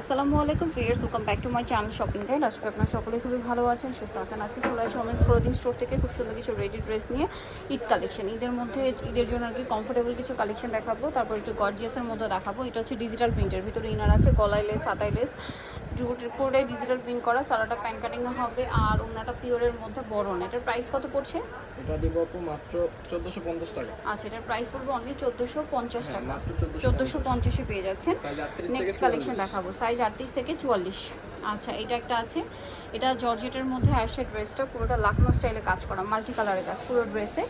আসসালামু আলাইকুম fierce welcome back to my channel shopping guide আজকে আপনার সকলে খুবই ভালো আছেন, সুস্থ আছেন। আজকে চলে আসে ওমেন্স ক্লোদিং স্টোর থেকে খুব সুন্দর কিছু রেডি ড্রেস নিয়ে ঈদ কালেকশন ঈদের মধ্যে, ঈদের জন্য আর কি কমফোর্টেবল কিছু কালেকশন দেখাবো, তারপর একটু গর্জিয়াসের মধ্যে দেখাবো। এটা হচ্ছে ডিজিটাল প্রিন্টের ভিতরে ইনার আছে, গলায় লেস হাতায় লেস জুটের পরে ডিজিটাল প্রিন্ট করা সারাটা প্যান কাটিং হবে আর ওনাটা পিওরের মধ্যে বড় না এটার প্রাইস কত পড়ছে? এটা দিব আপু মাত্র চোদ্দোশো পঞ্চাশ টাকা। আচ্ছা এটার প্রাইস পড়বে অনলি চোদ্দোশো পঞ্চাশ হ্যাঁ, টাকা। মাত্র চোদ্দোশো চোদ্দোশো পঞ্চাশে পেয়ে যাচ্ছেন। 38 নেক্সট কালেকশন দেখাবো। সাইজ আটত্রিশ থেকে চুয়াল্লিশ। আচ্ছা এটা একটা আছে। এটা জর্জেটের মধ্যে আসে ড্রেসটা পুরোটা লাকনো স্টাইলে কাজ করা মাল্টি কালারের কাজ পুরো ড্রেসে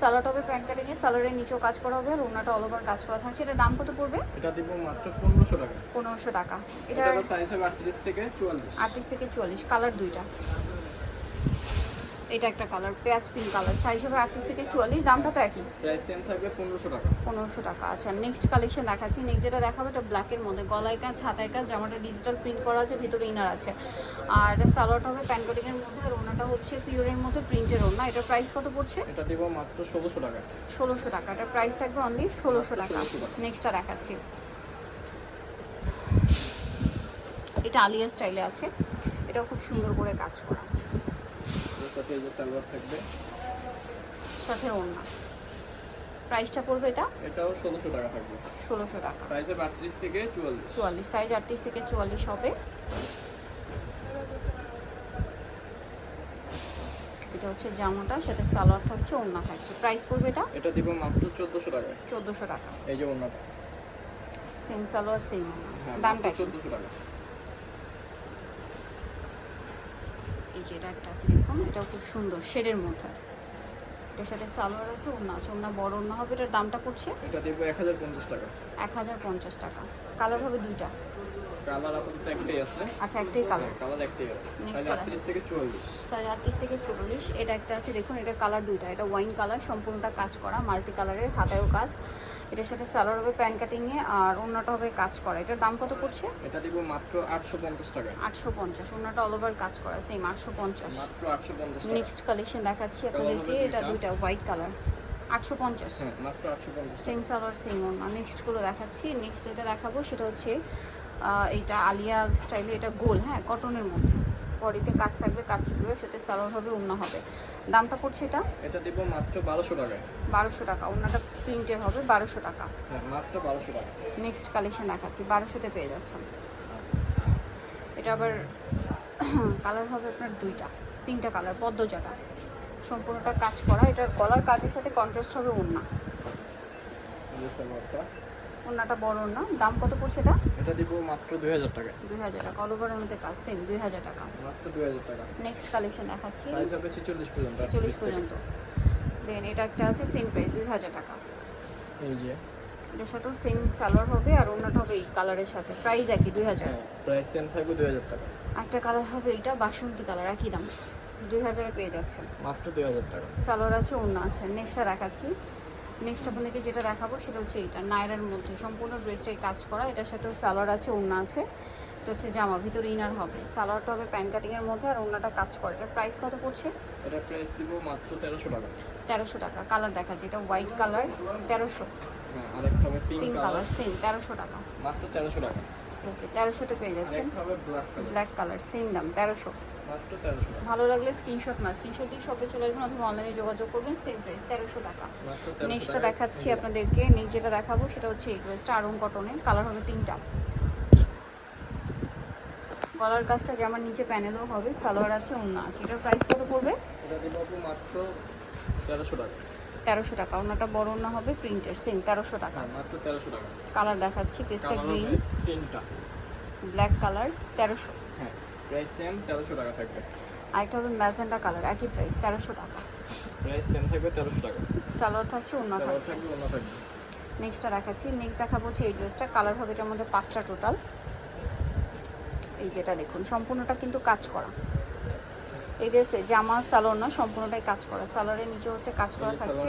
সালোয়ার হবে প্যান্ট কাটিং এ সালোয়ারের নিচেও কাজ করা হবে আর ওনাটা অল ওভার কাজ করা থাকছে। এটা দাম কত পড়বে? এটা দিব মাত্র 1500 টাকা। 1500 টাকা। এটা সাইজ হবে আটত্রিশ থেকে চুয়াল্লিশ। আটত্রিশ থেকে চুয়াল্লিশ কালার দুইটা। এটা একটা কালার পেঁয়াজ পিঙ্ক কালার। সাইজ হবে আটত্রিশ থেকে চুয়াল্লিশ দামটা তো একই। প্রাইস সেম থাকবে পনেরোশো টাকা। পনেরোশো টাকা আচ্ছা নেক্সট কালেকশন দেখাচ্ছি। নেক্সট যেটা দেখাবো এটা ব্ল্যাকের মধ্যে। গলায় কাজ হাতায় কাজ জামাটা ডিজিটাল প্রিন্ট করা আছে ভিতরে ইনার আছে। আর এটা সালোয়ারটা হবে প্যান কোটিংয়ের মধ্যে আর ওনাটা হচ্ছে পিওরের মধ্যে প্রিন্টের ওনা এটার প্রাইস কত পড়ছে? এটা দিব মাত্র ষোলোশো টাকা। ষোলোশো টাকা। এটার প্রাইস থাকবে অনলি ষোলোশো টাকা। 1600 টাকা। নেক্সটটা দেখাচ্ছি। এটা আলিয়া স্টাইলে আছে। এটাও খুব সুন্দর করে কাজ করা। সাথে এই যে সালোয়ার থাকবে। সাথে ওনা প্রাইসটা পড়বে এটা? এটাও ষোলোশো টাকা থাকবে। ষোলোশো টাকা। সাইজ হবে আটত্রিশ থেকে চুয়াল্লিশ। চুয়াল্লিশ। সাইজ আটত্রিশ থেকে চুয়াল্লিশ হবে। এটা হচ্ছে জামাটা সাথে সালোয়ার থাকছে ওড়না থাকছে। প্রাইস পড়বে এটা? এটা দিব মাত্র চোদ্দোশো টাকা চোদ্দোশো টাকা। এই যে অন্যটা সেম সালোয়ার সেম হ্যাঁ দামটা কি? চোদ্দোশো টাকা। এই যে এটা একটা আছে দেখুন এটাও খুব সুন্দর শেডের মধ্যে। এটার সাথে সালোয়ার আছে ওড়না আছে ওড়না বড় ওড়না হবে এটার দামটা পড়ছে এটা দিব এক হাজার পঞ্চাশ টাকা। এক হাজার পঞ্চাশ টাকা। কালার হবে দুইটা। কালার আপাতত একটাই আছে। আচ্ছা একটাই কালার। কালার একটাই আছে। Next size color. আটত্রিশ থেকে চুয়াল্লিশ। সাড়ে আটত্রিশ থেকে চল্লিশ এটা একটা আছে দেখুন এটা কালার দুইটা। এটা ওয়াইন কালার সম্পূর্ণটা কাজ করা মাল্টি কালারের হাতায়ও কাজ। এটার সাথে সালোয়ার হবে প্যান্ট কাটিংয়ে আর অন্যটা হবে কাজ করা। এটার দাম কত পড়ছে? এটা দিব মাত্র আটশো পঞ্চাশ টাকা। আটশো পঞ্চাশ অন্যটা অল ওভার কাজ করা। সেম আটশো পঞ্চাশ। মাত্র আটশো পঞ্চাশ টাকা। নেক্সট কালেকশন দেখাচ্ছি আপনাদেরকে এটা দুইটা। হোয়াইট কালার আটশো পঞ্চাশ। হ্যাঁ মাত্র আটশো পঞ্চাশ সেম সালোয়ার সেম ওনা নেক্সটগুলো দেখাচ্ছি। নেক্সট যেটা দেখাবো সেটা হচ্ছে এইটা আলিয়া স্টাইলে এটা গোল হ্যাঁ কটনের মধ্যে। বডিতে কাজ থাকবে কাজ চুপবে সাথে সালোয়ার হবে। ওনা হবে দামটা পড়ছে এটা? এটা দিব মাত্র বারোশো টাকায়। বারোশো টাকা। ওনাটা প্রিন্টের হবে বারোশো টাকা। হ্যাঁ মাত্র বারোশো টাকা। নেক্সট কালেকশন দেখাচ্ছি। বারোশোতে পেয়ে যাচ্ছেন। এটা আবার কালার হবে আপনার দুইটা তিনটা কালার পদ্মজাটা। সম্পূর্ণটা কাজ করা। এটা গলার কাজের সাথে কন্ট্রাস্ট হবে ওড়না ওড়নাটা বড় না দাম কত পড়ছে এটা? এটা দিব মাত্র দুই হাজার টাকা। দুই হাজার টাকা। অল ওভারের মধ্যে কাজ সেম দুই হাজার টাকা। মাত্র দুই হাজার টাকা। নেক্সট কালেকশন দেখাচ্ছি। সাইজ হবে ছেচল্লিশ পর্যন্ত। চল্লিশ পর্যন্ত। দেন এটা একটা আছে সেম প্রাইস দুই হাজার টাকা। এই যে। এটার সাথেও সেম সালোয়ার হবে আর ওড়নাটা হবে এই কালারের সাথে। প্রাইস একই দুই হাজার। হ্যাঁ প্রাইস সেম থাকবে দুই হাজার টাকা। একটা কালার হবে এটা বাসন্তী কালার একই দাম। দুই হাজারে পেয়ে যাচ্ছেন। মাত্র দুই হাজার টাকা। সালোয়ার আছে ওড়না আছে। নেক্সটটা দেখাচ্ছি। নেক্সট আপনাদেরকে যেটা দেখাবো সেটা হচ্ছে এইটা নায়রার মধ্যে সম্পূর্ণ ড্রেসটাই কাজ করা। এটার সাথেও সালোয়ার আছে ওড়না আছে এটা হচ্ছে জামা ভিতরে ইনার হবে। সালোয়ারটা হবে প্যান কাটিংয়ের মধ্যে আর ওড়নাটা কাজ করে। এটার প্রাইস কত পড়ছে? এটা প্রাইস দিব মাত্র তেরোশো টাকা। তেরোশো টাকা। কালার দেখাচ্ছি এটা হোয়াইট কালার তেরোশো। হ্যাঁ আরেকটা হবে পিঙ্ক কালার সেম তেরোশো টাকা। মাত্র তেরোশো টাকা। ওকে তেরোশোতে পেয়ে যাচ্ছেন। ব্ল্যাক কালার সেম দাম তেরোশো। ভালো লাগলে স্ক্রিনশট না স্ক্রিনশট দিয়ে শপে চলে আসবেন অথবা অনলাইনে যোগাযোগ করবেন সেম প্রাইস তেরোশো টাকা। নেক্সটটা দেখাচ্ছি আপনাদেরকে নেক্সট যেটা দেখাবো সেটা হচ্ছে এই ড্রেসটা আরং কটনের কালার হবে তিনটা। গলার কাজটা যেমন নিচে প্যানেলও হবে সালোয়ার আছে অন্য আছে। এটার প্রাইস কত পড়বে? মাত্র তেরোশো টাকা। তেরোশো টাকা। বড় অন্য হবে প্রিন্টের সেম তেরোশো টাকা। হ্যাঁ মাত্র তেরোশো টাকা। কালার দেখাচ্ছি পেস্টা গ্রিন তিনটা। ব্ল্যাক কালার তেরোশো। হ্যাঁ। প্রাইস সেম তেরোশো টাকা থাকবে। আরেকটা হবে ম্যাজেন্টা কালার একই প্রাইস তেরোশো টাকা। প্রাইস সেম থাকবে তেরোশো টাকা। সালোয়ার থাকছে অন্য থাকছে। অন্য থাকবে। নেক্সটটা দেখাচ্ছি নেক্সট দেখাবো হচ্ছে এই ড্রেসটা কালার হবে এটার মধ্যে পাঁচটা টোটাল এই যেটা দেখুন সম্পূর্ণটা কিন্তু কাজ করা। এই ড্রেসে জামা সালোয়ার না সম্পূর্ণটাই কাজ করা। সালোয়ারের নিচে হচ্ছে কাজ করা থাকছে।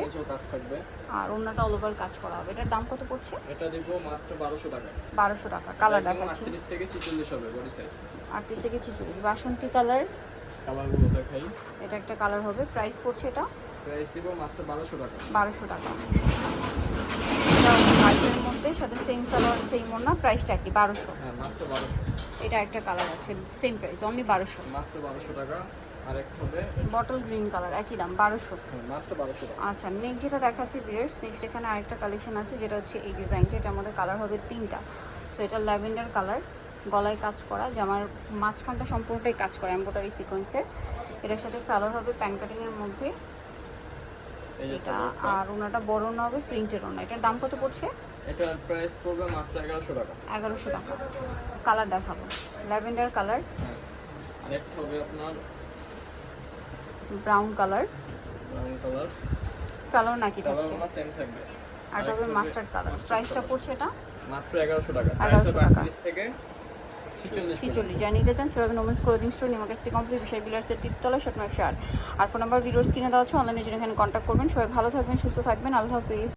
আর অন্যটা অল ওভার কাজ করা হবে। এটার দাম কত পড়ছে? এটা দিব মাত্র বারোশো টাকা। বারোশো টাকা। কালার দেখাচ্ছি। থেকে ছেচল্লিশ হবে বডি সাইজ আটত্রিশ থেকে ছিচল্লিশ। বাসন্তী কালার কালারগুলো দেখাই। এটা একটা কালার হবে। প্রাইস পড়ছে এটা? প্রাইস দিব মাত্র বারোশো টাকা। হোয়াইটের মধ্যে সাথে সেম সালোয়ার সেম ওনা প্রাইসটা কি হ্যাঁ মাত্র এটা একটা কালার আছে সেম প্রাইস অনলি বারোশো। মাত্র বারোশো টাকা। বটল গ্রিন কালার একই দাম বারোশো। হ্যাঁ, আচ্ছা নেক্সট যেটা দেখাচ্ছি বিয়ার্স নেক্সট এখানে আরেকটা কালেকশন আছে যেটা হচ্ছে এই ডিজাইনটা এটার মধ্যে কালার হবে তিনটা। সো এটা ল্যাভেন্ডার কালার গলায় কাজ করা জামার মাঝখানটা সম্পূর্ণটাই কাজ করা এম্বোটারি সিকোয়েন্সের এটার সাথে সালোয়ার হবে প্যান কাটিংয়ের মধ্যে। এটা। আর ওনাটা বড় না হবে প্রিন্টের ওনা। এটার দাম কত পড়ছে? এটার প্রাইস পড়বে মাত্র এগারোশো টাকা। এগারোশো টাকা। কালার দেখাবো। ল্যাভেন্ডার কালার আরেকটা হবে আপনার brown colour. Brown colour. Salwar নাকি থাকছে? সেম থাকবে। আর তবে মাস্টার্ড কালার প্রাইসটা পড়ছে এটা? মাত্র 1100 টাকা। 1100 1100 টাকা। টাকা থেকে ছিচল্লিশ ছিচল্লিশ। যা নিতে চান চলে নোমেন্স ক্লোদিং স্টোর নিমাকে শ্রী কমপ্লিট বিষয় বিলাসের তিরতলা স্বপ্ন সার আর ফোন নাম্বার ভিডিওর কিনে দেওয়া আছে অনলাইনে জন্য এখানে কন্ট্যাক্ট করবেন। সবাই ভালো থাকবেন সুস্থ থাকবেন। আল্লাহ হাফিজ।